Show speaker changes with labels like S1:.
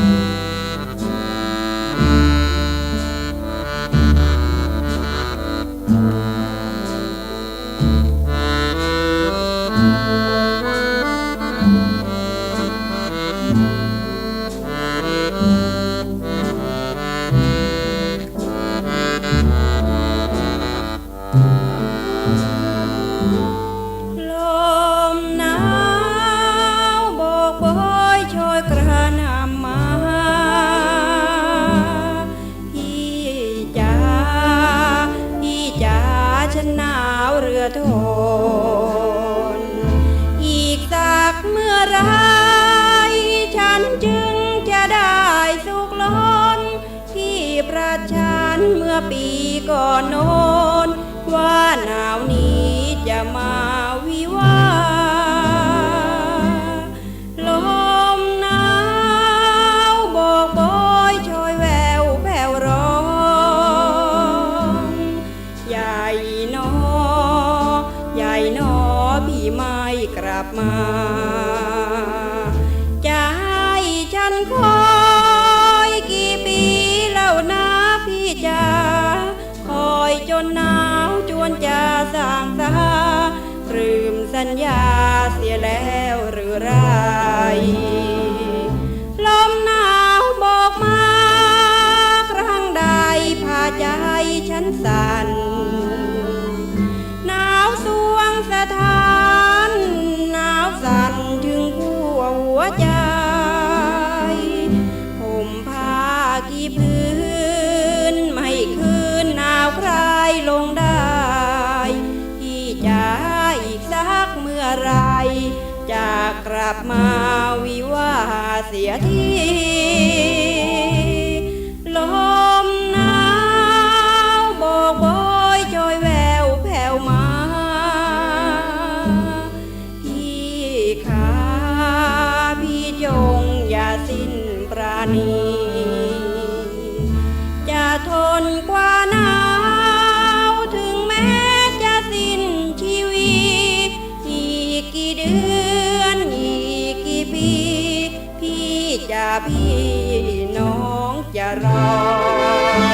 S1: thank mm -hmm. you ดน อีกสักเมื่อไรฉันจึงจะได้สุขล้น ที่ประชันเมื่อปีก่อนโน้นว่าหนาวนี้ มาจะให้ฉันคอยกี่ปีแล้วนะพี่จ๋าคอยจนหนาวจวนจะสางสาลืมสัญญาเสียแล้วหรือไรลมหนาวบอกมา ครั้งใดพาใจฉันสั่น ที่พื้น ไม่คืนหนาวคลายลงได้ที่จะอีกสักเมื่อไร จะกลับมาวิวาเสียทีลมหนาวบอกบอยจอยแววแผ่วมา พี่ขาพี่จงอย่าสิ้นปราณี นกว่าหนาวถึงแม้จะสิ้นชีวิตอีกกี่เดือนอีกกี่ปี พี่จะพี่น้องจะรอ